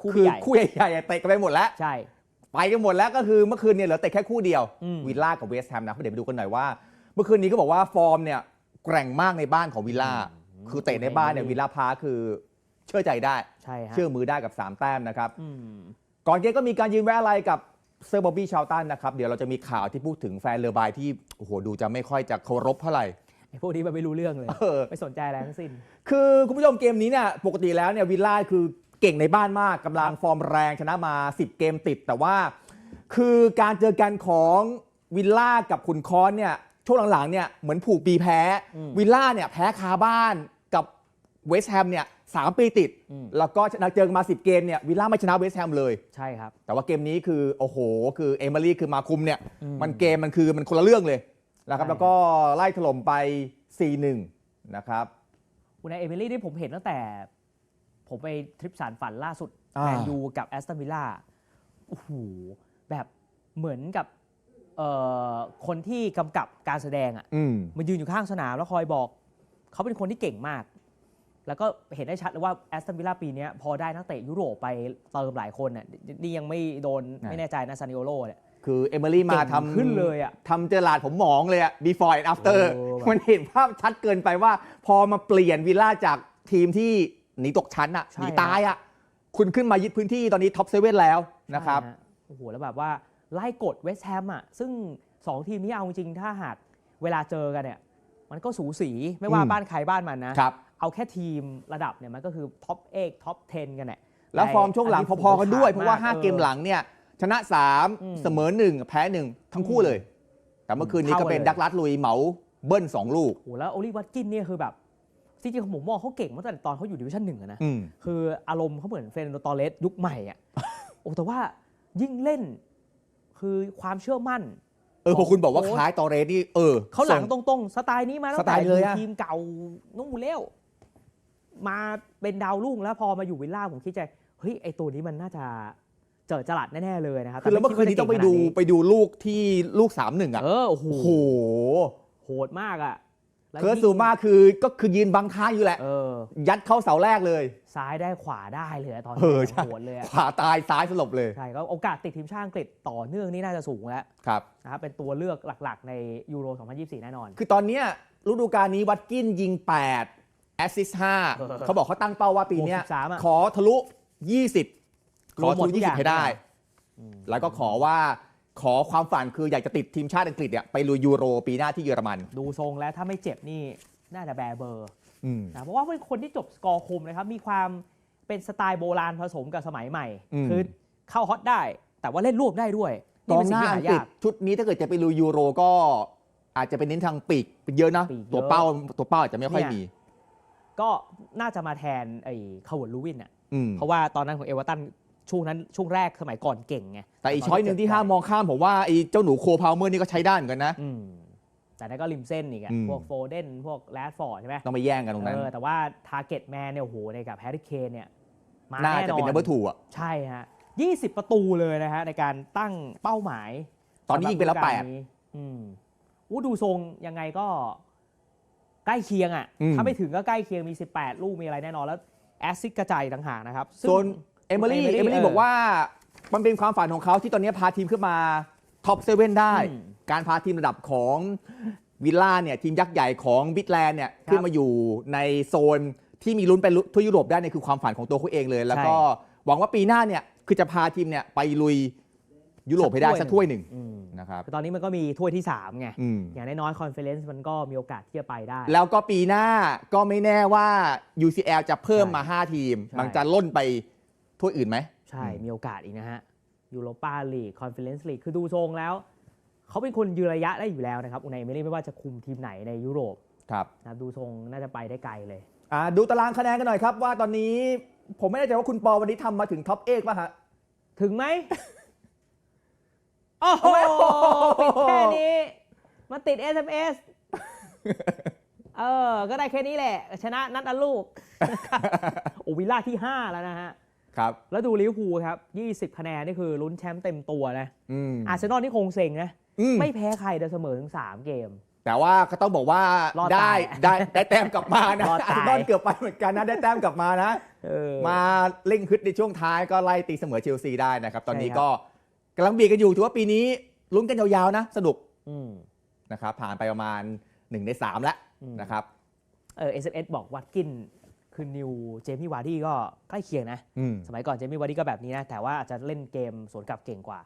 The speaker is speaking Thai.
คู่คือใหญ่คู่ใหญ่ๆเตะกันไปหมดแล้ว ใช่ ไปกันหมดแล้วก็คือเมื่อคืนเนี่ยเหลือเตะแค่คู่เดียว อืม วิลล่ากับเวสต์แฮมนะเดี๋ยวไปดูกันหน่อยว่า เมื่อคืนนี้ก็บอกว่าฟอร์มเนี่ยแกร่งมากในบ้านของวิลล่าคือเตะในบ้านเนี่ยวิลล่าพาร์คคือเชื่อใจได้ ใช่ฮะเชื่อมือได้กับ 3 แต้มนะครับ อืม ก่อนเกมก็มีการยืนไว้อะไรกับเซอร์บอบบี้ชาวตันนะครับ เดี๋ยวเราจะมีข่าวที่พูดถึงแฟนเรือบายที่โอ้โหดูจะไม่ค่อยจะเคารพเท่าไหร่ไอ้พวกนี้มันไม่รู้เรื่องเลย เออ ไม่สนใจอะไรทั้งสิ้น คือคุณผู้ชมเกมนี้เนี่ยปกติแล้วเนี่ยวิลล่าคือ เก่งในบ้านมากกำลังฟอร์มแรงชนะมา 10 เกมติด แต่ว่า คือการเจอกันของวิลล่ากับขุนคอนเนี่ยช่วงหลังๆเนี่ยเหมือนผูกปีแพ้อืมวิลล่าเนี่ยแพ้คาบ้านกับเวสต์แฮมเนี่ยสามปีติดอืมแล้วก็ชนะเจอกันมา 10 เกมเนี่ยวิลล่าไม่ชนะเวสต์แฮมเลย ใช่ครับ แต่ว่าเกมนี้คือ โอ้โห คือเอมิลี่คือมาคุมเนี่ยอืมมันเกมมันคือมันคนละเรื่องเลยนะครับใช่แล้วก็ไล่ถล่มไป 4-1 นะครับคุณนายเอมิลี่ที่ผมเห็นตั้งแต่ ผมไปทริปสารฝันล่าสุดอ่าแมนยูกับแอสตันวิลล่าโอ้โหแบบเหมือนกับเอ่อคนที่กำกับการแสดงอะอืมมายืนอยู่ข้างสนามแล้วคอยบอก เขาเป็นคนที่เก่งมาก แล้วก็เห็นได้ชัดเลยว่าแอสตันวิลล่าปีเนี้ยพอได้นักเตะยุโรปไปเติมหลายคนน่ะนี่ยังไม่โดนอ่าไม่แน่ใจนะซานิโอโลเนี่ยคือเอมิลี่มาเก่งทำขึ้นเลยอะทำเจอหลาดผมหมองเลยอะ before and after เออแบบมันเห็นภาพชัดเกินไปว่า พอมาเปลี่ยนวิลล่าจากทีมที่ หนีตกชั้นอะใช่ หนีตายอะคุณขึ้นมายึดพื้นที่ตอนนี้ท็อปเซเว่นแล้วนะครับ ใช่ฮโอ้โห แล้วแบบว่าไล่กดเวสต์แฮมอะ ซึ่ง 2 ทีมนี้เอาจริงๆถ้าหากเวลาเจอกันเนี่ย มันก็สูสีไม่ว่าอืม บ้านใครบ้านมันนะ ครับ เอาแค่ทีมระดับเนี่ยมันก็คือท็อปเอกท็อป 10 กันแหละแล้วฟอร์มช่วงหลังพอๆกันด้วย เพราะว่า 5 เกมหลังลังเนี่ยชนะ อืม3 เสมอ 1 แพ้ 1 ทั้งคู่เลย แต่เมื่อคืนนี้ก็เป็นเท่ากันเลยดักลัดลุยเหมาเบิ้ล2 ลูก โอ้โหแล้วโอลิวัตกินเนี่ยคือแบบ จริงๆผมมองเขาเก่งมาตั้งแต่ตอนเขาอยู่ดิวิชั่นหนึ่งอะนะอืมคืออารมณ์เขาเหมือนเฟรนโดตอเลสยุคใหม่อะโอ้แต่ว่ายิ่งเล่นคือความเชื่อมั่น เออพอคุณบอกว่าโค้ชคล้ายตอเรสนี่เออเขาหลังส่ตรงๆ สไตล์นี้มาตั้งสไตแต่ล์เลยอะทีมเก่านู่นแล้วมาเป็นดาวรุ่งแล้วพอมาอยู่วิลล่าผมคิดใจเฮ้ยไอตัวนี้มันน่าจะเจอจลัดแน่ๆเลยนะครับคือแล้วเมื่อคืนนี้ต้องไปดูไปดูลูกที่ลูก3-1อะเออโอ้โหโอ้โหโหดมากอะแล้ว เคิร์สซูมาคือก็คือยืนบังค้างอยู่แหละ เออ ยัดเข้าเสาแรกเลย ซ้ายได้ขวาได้เลยอะตอนเอนี้อใช่ โหดเลยอะขวาตายซ้ายสลบเลยใช่ก็โอกาสติดทีมชาติอังกฤษต่อเนื่องนี่น่าจะสูงแล้วครับ นะครับเป็นตัวเลือกหลักๆ ในยูโร 2024 แน่นอน คือตอนเนี้ยฤดูกาลนี้วัตกินยิง 8 แอสซิสต์เออ5เขาบอกเขาตั้งเป้าว่าปีเนี้ยบวก13อะขอทะลุ 20 ขอทะลุรวมหมดทุกอย่าง20 ให้ได้อืมแล้วก็ขอว่า ขอความฝันคืออยากจะติดทีมชาติอังกฤษเนี่ยไปลุยยูโรปีหน้าที่เยอรมัน ดูทรงแล้วถ้าไม่เจ็บนี่น่าจะแบร์เบอร์อืม นะเพราะว่าเป็นคนที่จบสกอร์คมนะครับ มีความเป็นสไตล์โบราณผสมกับสมัยใหม่ อืม คือเข้าฮอตได้ แต่ว่าเล่นรวบได้ด้วยกองเป็หสิ่น้าที่อังหากฤษยากชุดนี้ถ้าเกิดจะไปลุยยูโรก็อาจจะเป็นเน้นทางปีกเป็นเยอะนะปีกเยอะตัวเป้าตัวเป้าอาจจะไม่ค่อยเนี่ยมี ก็น่าจะมาแทนไอ้คาร์วลูวินอะ อืม เพราะว่าตอนนั้นของเอเวอร์ตัน ช่วงนั้นช่วงแรกสมัยก่อนเก่งไงแต่อีกช้อยหนึ่งที่ห้ามมองข้ามผมว่าไอ้เจ้าหนูโคพาวเมอร์นี่ก็ใช้ได้เหมือนกันนะ อืมแต่นั่นก็ริมเส้นอีกอะอืม พวกโฟเดนพวกแรดฟอร์ดใช่ไหมต้องไปแย่งกันตรงนั้น เออแต่ว่าทาร์เก็ตแมนเนี่ยโอ้โหในกับแฮร์รี่เคนเนี่ยมาน่าแน่จะนอเป็นนนัมเบอร์ทูอะ ใช่ฮะ20 ประตูเลยนะฮะในการตั้งเป้าหมายตอนนี้ยิงไปแล้วสำหแปรับดฤดูกานี้อืมอู้ดูทรงยังไงก็ใกล้เคียงอะอืม ถ้าไม่ถึงก็ใกล้เคียงมี 18 ลูกมีอะไรแน่นอนแล้วแอสซิสต์กระจายต่างหากนะครับซึ่ง ส่วน เอมิลี่ Emery เอมิลี่เออ บอกว่ามันเป็นความฝันของเขาที่ตอนนี้พาทีมขึ้นมาท็อปเซเว่นได้อืมการพาทีมระดับของวิลล่าเนี่ยทีมยักษ์ใหญ่ของบิทแลนด์เนี่ยครับขึ้นมาอยู่ในโซนที่มีลุ้นไปทั่วยุโรปได้เนี่ยคือความฝันของตัวเขาเองเลย แล้วก็หวังว่าปีหน้าเนี่ยคือจะพาทีมเนี่ยไปลุยยุโรปให้ได้สักถ้วยหนึ่งอืมนะครับคือตอนนี้มันก็มีถ้วยที่3ไง อืม อย่างน้อยๆคอนเฟอเรนซ์มันก็มีโอกาสที่จะไปได้ แล้วก็ปีหน้าก็ไม่แน่ว่า UCL จะเพิ่มมาใช่5ทีม ใช่ มันจะล่นไป ถ้วยอื่นไหม ใช่อืมมีโอกาสอีกนะฮะยูโรปาลีกคอนเฟอเรนซ์ลีกคือดูทรงแล้ว เขาเป็นคนยืนระยะได้อยู่แล้วนะครับอุนายเอเมรี่ไม่ว่าจะคุมทีมไหนในยุโรปครับนะครับดูทรงน่าจะไปได้ไกลเลยอ่าดูตารางคะแนนกันหน่อยครับ ว่าตอนนี้ผมไม่แน่ใจว่าคุณปอวันนี้ทำมาถึงท็อปเอกป่ะฮะถึงไหมโอ้โหโอ้โหปิดแค่นี้ มาติด SMS เออ ก็ได้แค่นี้แหละ ชนะนัดละลูก โอวิลล่าที่ 5 แล้วนะฮะ ครับ แล้วดูลิเวอร์พูลครับ 20 คะแนนนี่คือลุ้นแชมป์เต็มตัวนะอืมอาร์เซนอลนี่คงเซ็งนะอืมไม่แพ้ใครแต่เสมอถึง 3 เกม แต่แต่ว่าก็ต้องบอกว่ารอดได้ตายได้ได้แต้มกลับมานะรอดอาตายร์เซนอลเกือบไปเหมือนกันนะได้แต้มกลับมานะเออมาเร่งฮึดในช่วงท้ายก็ไล่ตีเสมอเชลซีได้นะครับ ตอนนี้ใช่ครับก็กำลังเบียดกันอยู่ถือว่าปีนี้ลุ้นกันยาวๆนะ สนุกอืมนะครับผ่านไปประมาณ1ใน3แล้วอืมนะครับเออ SMS บอกวัตกิน คือนิวเจมี่วาร์ดี้ก็ใกล้เคียงนะ อืมสมัยก่อนเจมี่วาร์ดี้ก็แบบนี้นะ แต่ว่าอาจจะเล่นเกมสวนกลับเก่งกว่า